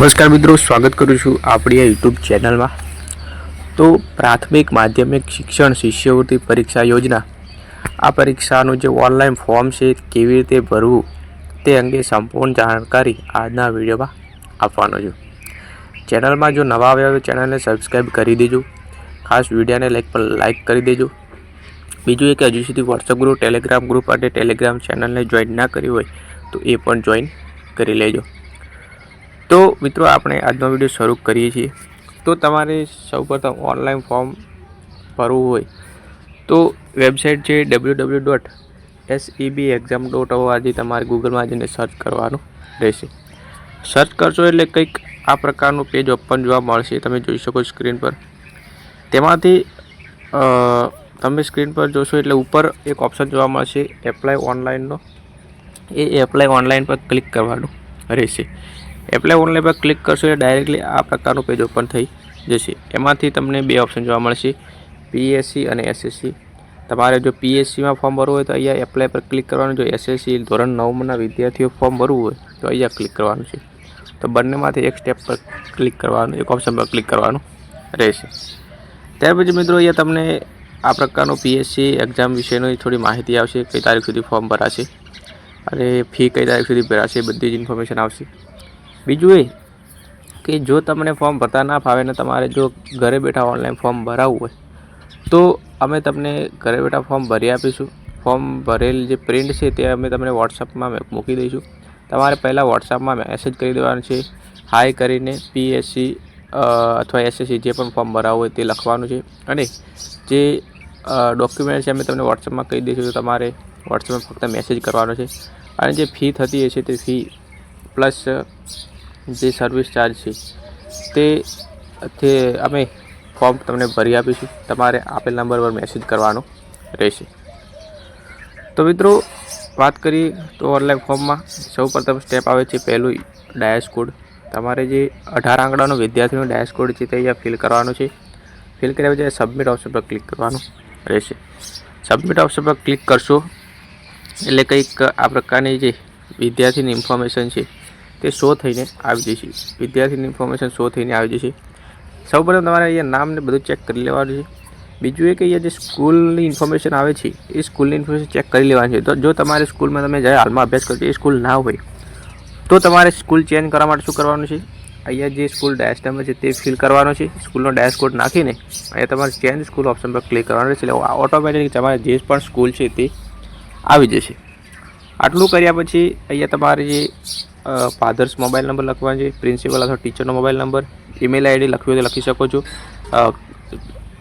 નમસ્કાર મિત્રો, સ્વાગત કરું છું આપણી આ યુટ્યુબ ચેનલમાં. તો પ્રાથમિક માધ્યમિક શિક્ષણ શિષ્યવૃત્તિ પરીક્ષા યોજના. આ પરીક્ષાનું જે ઓનલાઈન ફોર્મ છે, કેવી રીતે ભરવું તે અંગે સંપૂર્ણ જાણકારી આજના વિડીયોમાં આપવાનો છું. ચેનલમાં જો નવા આવ્યા હોય ચેનલને સબસ્ક્રાઈબ કરી દેજો. ખાસ વિડીયોને લાઈક પર લાઈક કરી દેજો. બીજું એ કે હજુ સુધી વોટ્સઅપ ગ્રુપ ટેલિગ્રામ ગ્રુપ અને ટેલિગ્રામ ચેનલને જોઈન ના કરી હોય તો એ પણ જોઈન કરી લેજો. તો મિત્રો આપણે આજનો વીડિયો શરૂ કરીએ છીએ. તો તમારે સૌપ્રથમ ઓનલાઈન ફોર્મ ભરવું હોય તો વેબસાઇટ છે W W dot SEB exam dot ORG તમારે ગૂગલમાં જઈને સર્ચ કરવાનું રહેશે. સર્ચ કરશો એટલે કંઈક આ પ્રકારનું પેજ ઓપન જોવા મળશે. તમે જોઈ શકો સ્ક્રીન પર. તેમાંથી તમે સ્ક્રીન પર જોશો એટલે ઉપર એક ઓપ્શન જોવા મળશે એપ્લાય ઓનલાઈનનો. એ એપ્લાય ઓનલાઈન પર ક્લિક કરવાનું રહેશે. એપ્લાય ઓનલાઈન પર ક્લિક કરશો એટલે ડાયરેક્ટલી આ પ્રકારનું પેજ ઓપન થઈ જશે. એમાંથી તમને બે ઓપ્શન જોવા મળશે. પીએસસી અને એસએસસી તમારે જો પીએસસીમાં ફોર્મ ભરવું હોય તો અહીંયા એપ્લાય પર ક્લિક કરવાનું. જો એસએસસી ધોરણ નવમાંના વિદ્યાર્થીઓ ફોર્મ ભરવું હોય તો અહીંયા ક્લિક કરવાનું છે. તો બંનેમાંથી એક સ્ટેપ પર ક્લિક કરવાનું, એક ઓપ્શન પર ક્લિક કરવાનું રહેશે. ત્યાર પછી મિત્રો અહીંયા તમને આ પ્રકારનું પીએસસી એક્ઝામ વિશેની થોડી માહિતી આવશે, કઈ તારીખ સુધી ફોર્મ ભરાશે અને ફી કઈ તારીખ સુધી ભરાશે, બધી જ ઇન્ફોર્મેશન આવશે. બીજું એ કે જો તમને ફોર્મ ભરતા ના ફાવે ને તમારે જો ઘરે બેઠા ઓનલાઈન ફોર્મ ભરાવવું હોય, તો અમે તમને ઘરે બેઠા ફોર્મ ભરી આપીશું. ફોર્મ ભરેલ જે પ્રિન્ટ છે તે અમે તમને વોટ્સઅપમાં મૂકી દઈશું. તમારે પહેલાં વોટ્સઅપમાં મેસેજ કરી દેવાનું છે. હાય કરીને પીએસસી અથવા એસએસસી જે પણ ફોર્મ ભરાવવું હોય તે લખવાનું છે. અને જે ડોક્યુમેન્ટ છે અમે તમને વોટ્સઅપમાં કહી દઈશું તો તમારે વોટ્સઅપમાં ફક્ત મેસેજ કરવાનો છે. અને જે ફી થતી હશે તે ફી પ્લસ જે સર્વિસ ચાર્જ છે, તે તે અમે ફોર્મ તમને ભરી આપીશું. તમારે આપેલ નંબર પર મેસેજ કરવાનો રહેશે. તો મિત્રો, વાત કરીએ તો ઓનલાઈન ફોર્મમાં સૌ પ્રથમ સ્ટેપ આવે છે પહેલું ડાયસ કોડ તમારે જે અઢાર આંકડાનો વિદ્યાર્થીનો ડાયસ કોડ છે તે અહીંયા ફિલ કરવાનો છે. ફિલ કર્યા પછી સબમિટ ઓપ્શન પર ક્લિક કરવાનું રહેશે. સબમિટ ઓપ્શન પર ક્લિક કરશો એટલે કંઈક આ પ્રકારની જે વિદ્યાર્થીની ઇન્ફોર્મેશન છે તે શો થઈને આવી જશે. વિદ્યાર્થીની ઇન્ફોર્મેશન શો થઈને આવી જશે. સૌપ્રથમ તમારે અહીંયા નામ ને બધું ચેક કરી લેવાનું છે. બીજું એ કે અહીંયા જે સ્કૂલની ઇન્ફોર્મેશન આવે છે, એ સ્કૂલની ઇન્ફોર્મેશન ચેક કરી લેવાની છે. તો જો તમારે સ્કૂલમાં તમે જ્યારે હાલમાં અભ્યાસ કરશો, એ સ્કૂલ ના હોય, તો તમારે સ્કૂલ ચેન્જ કરવા માટે શું કરવાનું છે? અહીંયા જે સ્કૂલ ડેશ નંબર છે તે ફિલ કરવાનો છે. સ્કૂલનો ડેશ કોડ નાખીને અહીંયા તમારે ચેન્જ સ્કૂલ ઓપ્શન પર ક્લિક કરવાનું છે. એટલે ઓટોમેટિક તમારે જે પણ સ્કૂલ છે તે આવી જશે. આટલું કર્યા પછી અહીંયા તમારે જે ફાધર્સ મોબાઈલ નંબર લખવા છે પ્રિન્સિપલ અથવા ટીચરનો મોબાઈલ નંબર ઈમેલ આઈડી લખવી હોય તો લખી શકો છો.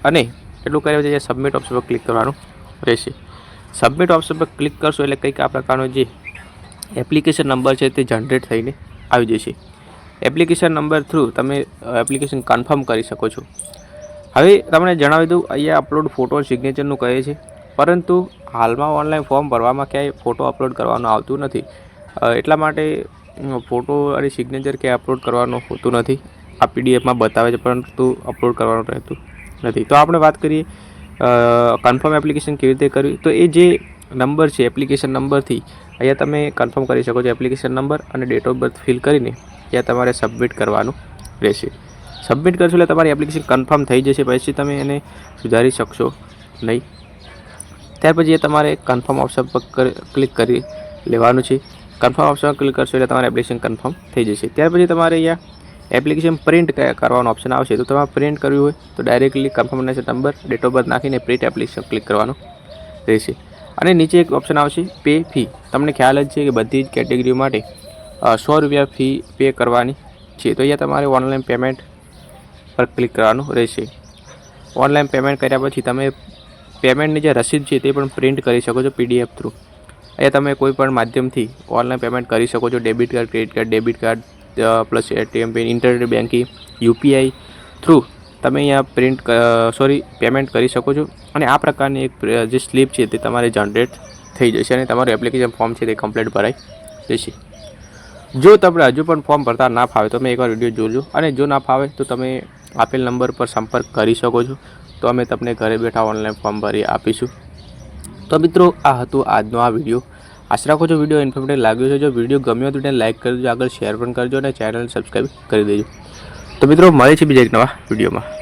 અને એટલું કર્યા પછી સબમિટ ઓપ્શન પર ક્લિક કરવાનું રહેશે. સબમિટ ઓપ્શન પર ક્લિક કરશો એટલે કંઈક આ પ્રકારનો જે એપ્લિકેશન નંબર છે તે જનરેટ થઈને આવી જશે. એપ્લિકેશન નંબર થ્રુ તમે એપ્લિકેશન કન્ફર્મ કરી શકો છો. હવે તમને જણાવી દઉં, અહીંયા અપલોડ ફોટો સિગ્નેચરનું કહે છે. પરંતુ હાલમાં ઓનલાઈન ફોર્મ ભરવામાં ક્યાંય ફોટો અપલોડ કરવાનું આવતું નથી. એટલા માટે અમ, ફોટો અને સિગ્નેચર ક્યાંય અપલોડ કરવાનું હોતું નથી. આ પીડીએફમાં બતાવે છે પરંતુ અપલોડ કરવાનું રહેતું નથી. તો આપણે વાત કરીએ કન્ફર્મ એપ્લિકેશન કેવી રીતે કરવી? તો એ જે નંબર છે એપ્લિકેશન નંબરથી અહીંયા તમે કન્ફર્મ કરી શકો છો એપ્લિકેશન નંબર અને ડેટ ઓફ બર્થ ફિલ કરીને ત્યાં તમારે સબમિટ કરવાનું રહેશે. સબમિટ કરશો એટલે તમારી એપ્લિકેશન કન્ફર્મ થઈ જશે પછી તમે એને સુધારી શકશો નહીં. ત્યાર પછી એ તમારે કન્ફર્મ ઓપ્શન પર ક્લિક કરી લેવાનું છે. કન્ફર્મ ઓપ્શન ક્લિક કરશો એટલે તમારે એપ્લિકેશન કન્ફર્મ થઈ જશે. ત્યાર પછી તમારે અહીંયા એપ્લિકેશન પ્રિન્ટ કરવાનો ઓપ્શન આવશે. તો તમારે પ્રિન્ટ કરવી હોય તો directly confirmation number date of birth નાખીને પ્રિન્ટ એપ્લિકેશન ક્લિક કરવાનું રહેશે. અને નીચે એક ઓપ્શન આવશે પે ફી તમને ખ્યાલ જ છે કે બધી જ કેટેગરીઓ માટે સો રૂપિયા ફી પે કરવાની છે. તો અહીંયા તમારે ઓનલાઈન પેમેન્ટ પર ક્લિક કરવાનું રહેશે. ઓનલાઈન પેમેન્ટ કર્યા પછી તમે પેમેન્ટની જે રસીદ છે તે પણ પ્રિન્ટ કરી શકો છો પીડીએફ થ્રુ અહીંયા તમે કોઈ પણ માધ્યમથી ઓનલાઈન પેમેન્ટ કરી શકો છો. Debit card, credit card, debit card plus ATM PIN, internet banking UPI through તમે અહીંયા પ્રિન્ટ સોરી, પેમેન્ટ કરી શકો છો. અને આ પ્રકારની એક જે સ્લીપ છે તે તમારે જનરેટ થઈ જશે અને તમારું એપ્લિકેશન ફોર્મ છે તે કમ્પ્લીટ ભરાઈ જશે. જો તમને હજુ પણ ફોર્મ ભરતા ના ફાવે તો તમે એકવાર વીડિયો જોજો. અને જો ના ફાવે તો તમે આપેલ નંબર પર સંપર્ક કરી શકો છો. તો અમે તમને ઘરે બેઠા ઓનલાઈન ફોર્મ ભરી આપીશું. તો મિત્રો, આ હતું આજનો આ વીડિયો. આશા રાખો જો વીડિયો ઇન્ફોર્મેટિવ લાગ્યો છે જો વીડિયો ગમ્યો તો તેને લાઇક કરી દેજો, આગળ શેર પણ કરજો અને ચેનલ સબસ્ક્રાઈબ કરી દેજો. તો મિત્રો મળે છે બીજા એક નવા વિડીયોમાં.